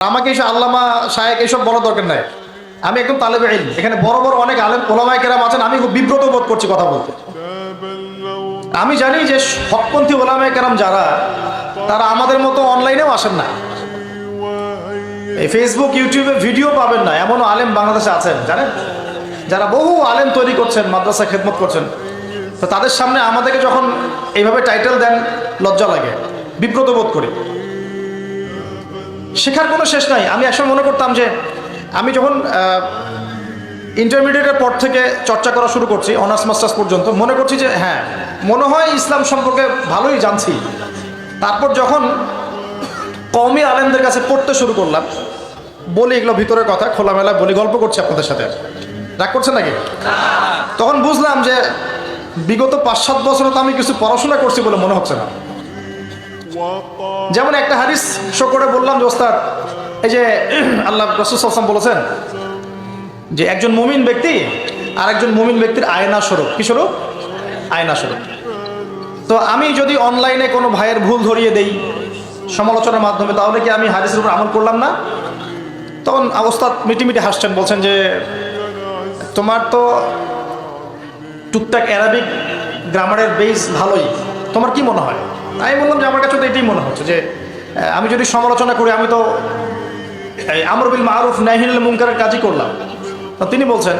আমাকে এসব আল্লামা শায়েক এসব বলার দরকার নাই। আমি একদম তালেবে ইলম। এখানে বড় বড় অনেক আলেম, ওলামায় কেরাম আছেন, আমি খুব বিব্রত বোধ করছি কথা বলতে। আমি জানি যে হকপন্থী ওলামায় কেরাম যারা, তারা আমাদের মতো অনলাইনেও আসেন না। এই ফেসবুক ইউটিউবে ভিডিও পাবেন না, এমনও আলেম বাংলাদেশে আছেন, জানেন? যারা বহু আলেম তৈরি করছেন, মাদ্রাসা খেদমত করছেন, তো তাদের সামনে আমাদেরকে যখন এইভাবে টাইটেল দেন, লজ্জা লাগে, বিব্রত বোধ করি। শেখার কোনো শেষ নাই। আমি একসময় মনে করতাম যে আমি যখন ইন্টারমিডিয়েটের পর থেকে চর্চা করা শুরু করছি অনার্স মাস্টার্স পর্যন্ত, মনে করছি যে হ্যাঁ মনে হয় ইসলাম সম্পর্কে ভালোই জানছি। তারপর যখন কওমি আলেমদের কাছে পড়তে শুরু করলাম, বলি এগুলো ভিতরের কথা খোলামেলা বলি, গল্প করছি আপনাদের সাথে। রাগ করছে নাকি? তখন বুঝলাম যে বিগত পাঁচ সাত বছর তো আমি কিছু পড়াশোনা করছি বলে মনে হচ্ছে না। যেমন একটা হাদিস শো করে বললাম যে, ওস্তাদ, এই যে আল্লাহ রসুল আসলাম বলেছেন যে, একজন মুমিন ব্যক্তি আর একজন মুমিন ব্যক্তির আয়না স্বরূপ। কি স্বরূপ? আয়না স্বরূপ। তো আমি যদি অনলাইনে কোনো ভাইয়ের ভুল ধরিয়ে দেই সমালোচনার মাধ্যমে, তাহলে কি আমি হাদিসের উপর আমল করলাম না? তখন ওস্তাদ মিটিমিটি হাসছেন, বলছেন যে, তোমার তো টুকটাক অ্যারাবিক গ্রামারের বেস ভালোই। তোমার কি মনে হয়? আমি বললাম যে আমার কাছে তো এটাই মনে হচ্ছে যে আমি যদি সমালোচনা করি, আমি তো আমরবিল মারুফ নাহিল মুনকারের কাজই করলাম। তিনি বলছেন,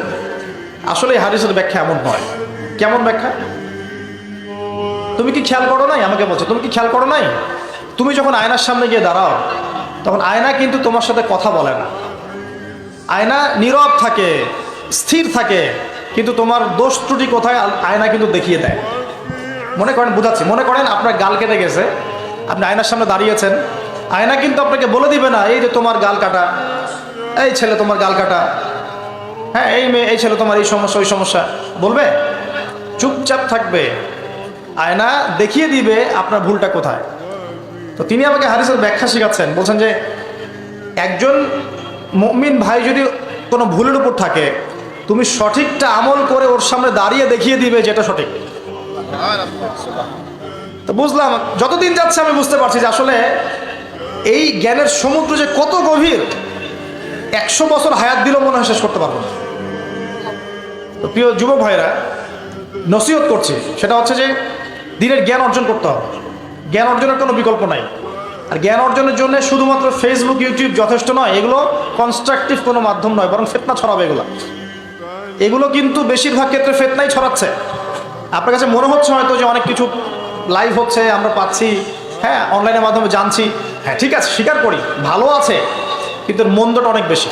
আসলে হারিসের ব্যাখ্যা এমন নয়। কেমন ব্যাখ্যা? তুমি কি খেয়াল করো নাই? আমাকে বলছো, তুমি কি খেয়াল করো নাই? তুমি যখন আয়নার সামনে গিয়ে দাঁড়াও, তখন আয়না কিন্তু তোমার সাথে কথা বলে না। আয়না নীরব থাকে, স্থির থাকে, কিন্তু তোমার দোষ ত্রুটি কোথায়? আয়না কিন্তু দেখিয়ে দেয়। মনে করেন, বুঝাচ্ছি। মনে করেন আপনার গাল কেটে গেছে। আপনি আয়নার সামনে দাঁড়িয়েছেন। আয়না কিন্তু আপনাকে বলে দিবে না, এই যে তোমার গাল কাটা, এই ছেলে তোমার গাল কাটা। হ্যাঁ এই মেয়ে, এই ছেলে তোমার এই সমস্যা, ওই সমস্যা। বলবে? চুপচাপ থাকবে। আয়না দেখিয়ে দিবে আপনার ভুলটা কোথায়। তো তিনি আমাকে হারিসের ব্যাখ্যা শেখাচ্ছেন। বলছেন যে, একজন মমিন ভাই যদি কোনো ভুলের উপর থাকে, তুমি সঠিকটা আমল করে ওর সামনে দাঁড়িয়ে দেখিয়ে দিবে যেটা সঠিক। তো বুঝলাম, যতদিন যাচ্ছে আমি বুঝতে পারছি যে আসলে এই জ্ঞানের সমুদ্র যে কত গভীর, একশো বছর হায়াত দিলেও মনে হয় শেষ করতে পারব না। তো প্রিয় যুবক ভাইরা, নসিহত করছে, সেটা হচ্ছে যে দিনের জ্ঞান অর্জন করতে হবে। জ্ঞান অর্জনের কোনো বিকল্প নাই। আর জ্ঞান অর্জনের জন্য শুধুমাত্র ফেসবুক ইউটিউব যথেষ্ট নয়, এগুলো কনস্ট্রাকটিভ কোনো মাধ্যম নয়, বরং ফেতনা ছড়াবে এগুলো। এগুলো কিন্তু বেশিরভাগ ক্ষেত্রে ফেতনাই ছড়াচ্ছে। আপনার কাছে মনে হচ্ছে হয়তো যে অনেক কিছু লাইভ হচ্ছে, আমরা পাচ্ছি হ্যাঁ অনলাইনের মাধ্যমে জানছি। হ্যাঁ ঠিক আছে, স্বীকার করি, ভালো আছে, কিন্তু মন্দটা অনেক বেশি।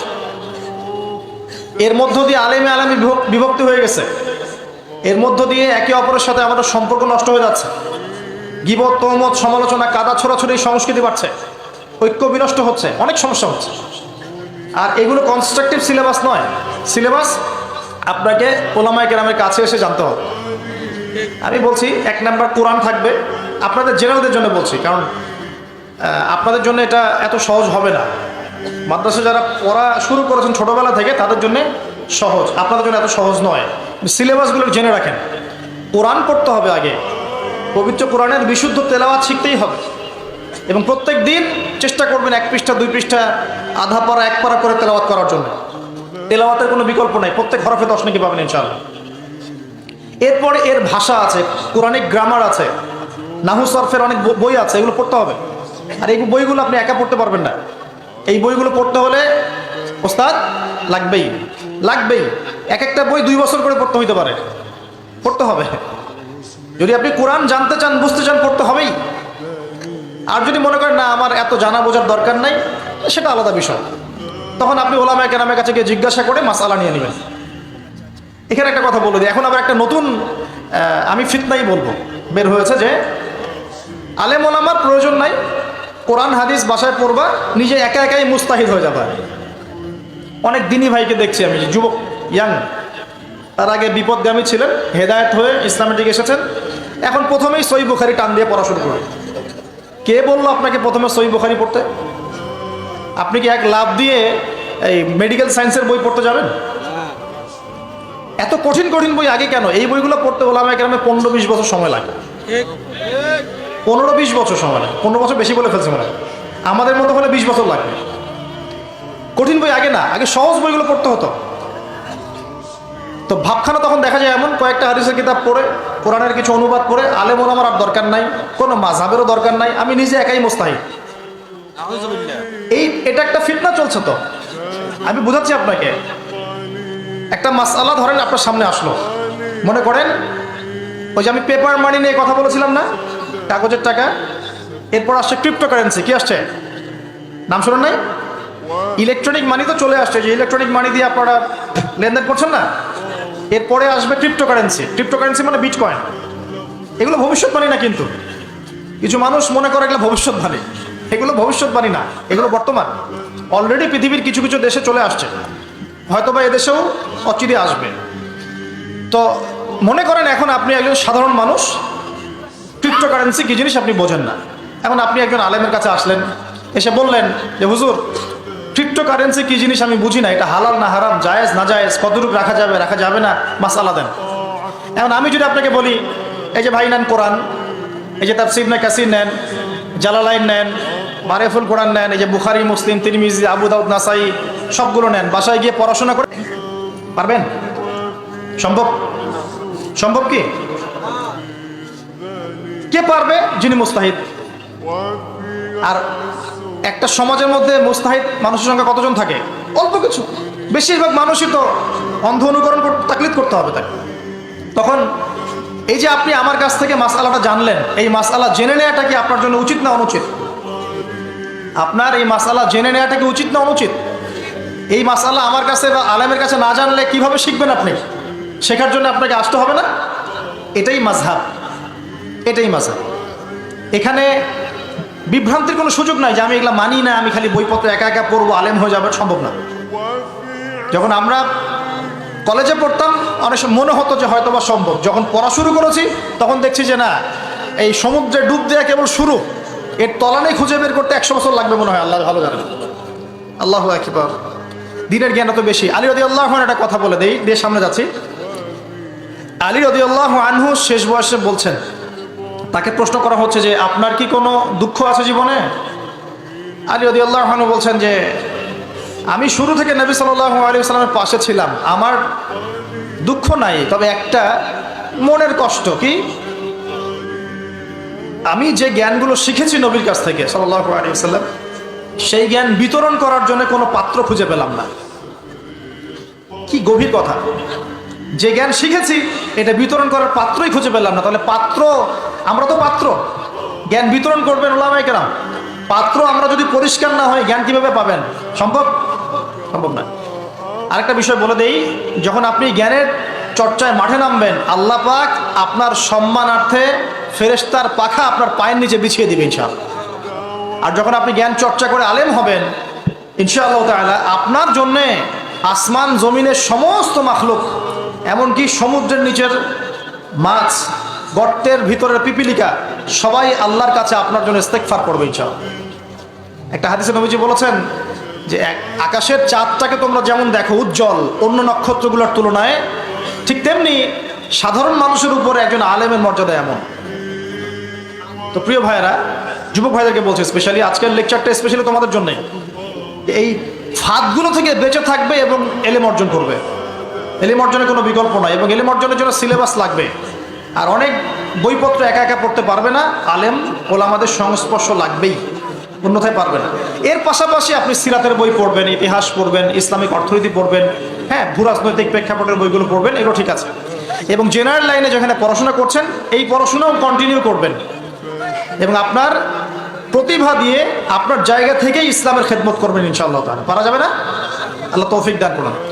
এর মধ্য দিয়ে আলেমে আলেমে বিভক- বিভক্তি হয়ে গেছে। এর মধ্য দিয়ে একে অপরের সাথে আমাদের সম্পর্ক নষ্ট হয়ে যাচ্ছে। গিবত তহমত সমালোচনা, কাদা, ছোড়াছড়ি, সংস্কৃতি বাড়ছে। ঐক্য বিনষ্ট হচ্ছে, অনেক সমস্যা হচ্ছে। আর এগুলো কনস্ট্রাকটিভ সিলেবাস নয়। সিলেবাস আপনাকে ওলামায় কেরামের কাছে এসে জানতে হবে। আমি বলছি, এক নাম্বার কোরআন থাকবে। আপনাদের জেনারেলদের জন্য বলছি, কারণ আপনাদের জন্য এটা এত সহজ হবে না। মাদ্রাসা যারা পড়া শুরু করেছেন ছোটবেলা থেকে, তাদের জন্য সহজ। আপনাদের জন্য এত সহজ নয়। সিলেবাসগুলো জেনে রাখেন। কোরআন পড়তে হবে আগে। পবিত্র কোরআনের বিশুদ্ধ তেলাওয়াত শিখতেই হবে। এবং প্রত্যেক দিন চেষ্টা করবেন এক পৃষ্ঠা, দুই পৃষ্ঠা, আধা পারা, এক পারা করে তেলাওয়াত করার জন্য। তেলাওয়াতের কোনো বিকল্প নাই। প্রত্যেক হরফে দশ নাকি পাবেন, ইনশাআল্লাহ। এরপরে এর ভাষা আছে কোরআনিক গ্রামার আছে, নাহু সরফের অনেক বই আছে, এগুলো পড়তে হবে। আর এই বইগুলো আপনি একা পড়তে পারবেন না। এই বইগুলো পড়তে হলে ওস্তাদ লাগবেই লাগবেই। এক একটা বই দুই বছর করে পড়তে হইতে পারে। পড়তে হবে। যদি আপনি কোরআন জানতে চান, বুঝতে চান, পড়তে হবেই। আর যদি মনে করেন, না, আমার এত জানা বোঝার দরকার নাই সেটা আলাদা বিষয়। তখন আপনি ওলামায় কেরামের কাছে গিয়ে জিজ্ঞাসা করে মাসালা নিয়ে নেবেন। এখানে একটা কথা বলে দিই। এখন আবার একটা নতুন আমি ফিতনাই বলব। বের হয়েছে যে, আলেম ওলামার প্রয়োজন নাই, কোরআন হাদিস বাসায় পড়বা, নিজে একা একাই মুস্তাহিদ হয়ে যাবে। অনেক দিনই ভাইকে দেখছি আমি যুবক, ইয়াং। তার আগে বিপদগামী ছিলেন, হেদায়েত হয়ে ইসলামের দিকে এসেছেন। এখন প্রথমেই সই বুখারি টান দিয়ে পড়া শুরু করে কে বলল আপনাকে প্রথমে সই বুখারি পড়তে? আপনি কি এক লাভ দিয়ে এই মেডিকেল সায়েন্সের বই পড়তে যাবেন? এত কঠিন কঠিন বই আগে কেন? এই বইগুলো পড়তে ওলামা গ্রামে পনেরো বিশ বছর সময় লাগে? পনেরো বিশ বছর সময় লাগে। পনেরো বছর বেশি বলে ফেলছে মনে। আমাদের মতো হলে বিশ বছর লাগবে। কঠিন বই আগে না আগে সহজ বইগুলো পড়তে হতো। তো ভাবখানা তখন দেখা যায় এমন কয়েকটা হাদিসের কিতাব পড়ে কোরআনের কিছু অনুবাদ পড়ে আলেমন আমার আর দরকার নাই কোনো মাঝহাবেরও দরকার নাই আমি নিজে একাই মোস্তাহিদ। এই এটা একটা ফিতনা চলছে তো। আমি বুঝাচ্ছি আপনাকে একটা মাস মাসালা ধরেন আপনার সামনে আসলো। মনে করেন, ওই যে আমি পেপার মানি নিয়ে কথা বলেছিলাম না? কাগজের টাকা। এরপর আসছে ক্রিপ্টোকারেন্সি কি আসছে? নাম শুনুন নাই? ইলেকট্রনিক মানি তো চলে আসছে, যে ইলেকট্রনিক মানি দিয়ে আপনারা লেনদেন করছেন না? এরপরে আসবে ক্রিপ্টোকারেন্সি ক্রিপ্টোকারেন্সি মানে বিটকয়েন এগুলো ভবিষ্যৎবাণী না কিন্তু। কিছু মানুষ মনে করে এগুলো ভবিষ্যৎবাণী এগুলো ভবিষ্যৎবাণী না, এগুলো বর্তমান। অলরেডি পৃথিবীর কিছু কিছু দেশে চলে আসছে। হয়তোবা এদেশেও অচিরে আসবে। তো মনে করেন এখন আপনি একজন সাধারণ মানুষ ক্রিপ্টোকারেন্সি কি জিনিস আপনি বোঝেন না। এখন আপনি একজন আলেমের কাছে আসলেন, এসে বললেন যে, হুজুর ক্রিপ্টোকারেন্সি কি জিনিস আমি বুঝি না, এটা হালাল না হারাম, জায়েজ না জায়েজ, কতটুকু রাখা যাবে রাখা যাবে না, মাসালা দেন। এখন আমি যদি আপনাকে বলি, এই যে ভাই নেন কোরআন, এই যে তাফসিব না কাসির নেন, জালালাইন নেন মারেফুল কোরআন নেন, এই যে বুখারি, মুসলিম, তিরমিজি, আবু দাউদ, নাসাই, সবগুলো নেন। বাসায় গিয়ে পড়াশোনা করে পারবেন? সম্ভব? সম্ভব কি? কে পারবে? যিনি মুস্তাহিদ। আর একটা সমাজের মধ্যে মুস্তাহিদ মানুষের সংখ্যা কতজন থাকে? অল্প কিছু। বেশিরভাগ মানুষই তো অন্ধ অনুকরণ কর- তাকলিদ করতে হবে তাকে। তখন এই যে আপনি আমার কাছ থেকে মাসালাটা জানলেন, এই মাসালা জেনে নেওয়াটা কি আপনার জন্য উচিত না অনুচিত? আপনার এই মাসালা জেনে নেওয়াটা কি উচিত না অনুচিত? এই মাসালা আমার কাছে বা আলেমের কাছে না জানলে কীভাবে শিখবেন আপনি? শেখার জন্য আপনাকে আসতে হবে না? এটাই মাঝহাব। এটাই মাঝহাব। এখানে বিভ্রান্তির কোনো সুযোগ নাই যে আমি এগুলো মানি না, আমি খালি বইপত্র একা একা পড়ব, আলেম হয়ে যাবে, সম্ভব না। যখন আমরা কলেজে পড়তাম, অনেক সময় মনে হতো যে হয়তো বা সম্ভব। যখন পড়া শুরু করেছি, তখন দেখছি যে না, এই সমুদ্রে ডুব দেওয়া কেবল শুরু। এর তলানে খুঁজে বের করতে একশো বছর লাগবে মনে হয়, আল্লাহ ভালো জানেন। আল্লাহ একবার দিনের জ্ঞান এত বেশি। আলী রদি আল্লাহ একটা কথা বলে দেই, দিয়ে সামনে যাচ্ছি। আলী রদি আল্লাহ আনহু শেষ বয়সে বলছেন, তাকে প্রশ্ন করা হচ্ছে যে, আপনার কি কোনো দুঃখ আছে জীবনে? আলী রদি আল্লাহ আনহু বলছেন যে, আমি শুরু থেকে নবী সাল্লাহ আলী সাল্লামের পাশে ছিলাম। আমার দুঃখ নাই, তবে একটা মনের কষ্ট। কি? আমি যে জ্ঞানগুলো শিখেছি নবীর কাছ থেকে সাল্লাহ সেই জ্ঞান বিতরণ করার জন্য কোনো পাত্র খুঁজে পেলাম না। কি গভীর কথা। যে জ্ঞান শিখেছি, এটা বিতরণ করার পাত্রই খুঁজে পেলাম না। তাহলে পাত্র, আমরা তো পাত্র। জ্ঞান বিতরণ করবেন ওলামাই কেরাম। পাত্র আমরা যদি পরিষ্কার না হয়, জ্ঞান কীভাবে পাবেন? সম্ভব? সম্ভব না আরেকটা বিষয় বলে দেই, যখন আপনি জ্ঞানের চর্চায় মাঠে নামবেন, আল্লাহ পাক আপনার সম্মানার্থে ফেরেশতার পাখা আপনার পায়ের নিচে বিছিয়ে দিবে ইনশাআল্লাহ। আর যখন আপনি জ্ঞান চর্চা করে আলেম হবেন, ইনশাআল্লাহ তাআলা আপনার জন্যে আসমান, জমিনের সমস্ত মাখলুক, এমনকি সমুদ্রের নিচের মাছ, গর্তের ভিতরের পিপিলিকা, সবাই আল্লাহর কাছে আপনার জন্য ইস্তেকফার করবে ইনশাআল্লাহ। একটা হাদিসে নবীজি বলেছেন যে আকাশের চাঁদটাকে তোমরা যেমন দেখো উজ্জ্বল, অন্য নক্ষত্রগুলোর তুলনায় ঠিক তেমনি সাধারণ মানুষের উপরে একজন আলেমের মর্যাদা এমন। তো প্রিয় ভাইয়েরা, যুবক ভাইদেরকে বলছে স্পেশালি আজকের লেকচারটা স্পেশালি তোমাদের জন্য। এই ফাঁদগুলো থেকে বেঁচে থাকবে এবং এলেম অর্জন করবে। এলেম অর্জনের কোনো বিকল্প নয় এবং এলেম অর্জনের জন্য সিলেবাস লাগবে। আর অনেক বইপত্র একা একা পড়তে পারবে না। আলেম ওলামাদের সংস্পর্শ লাগবেই। অন্যথায় পারবেন। এর পাশাপাশি আপনি সিরাতের বই পড়বেন, ইতিহাস পড়বেন, ইসলামিক অর্থনীতি পড়বেন হ্যাঁ ভূরাজনৈতিক প্রেক্ষাপটের বইগুলো পড়বেন, এগুলো ঠিক আছে। এবং জেনারেল লাইনে যেখানে পড়াশোনা করছেন, এই পড়াশোনাও কন্টিনিউ করবেন। এবং আপনার প্রতিভা দিয়ে আপনার জায়গা থেকেই ইসলামের খেদমত করবেন ইনশাআল্লাহ তাআলা। পারা যাবে না? আল্লাহ তৌফিক দান করুন।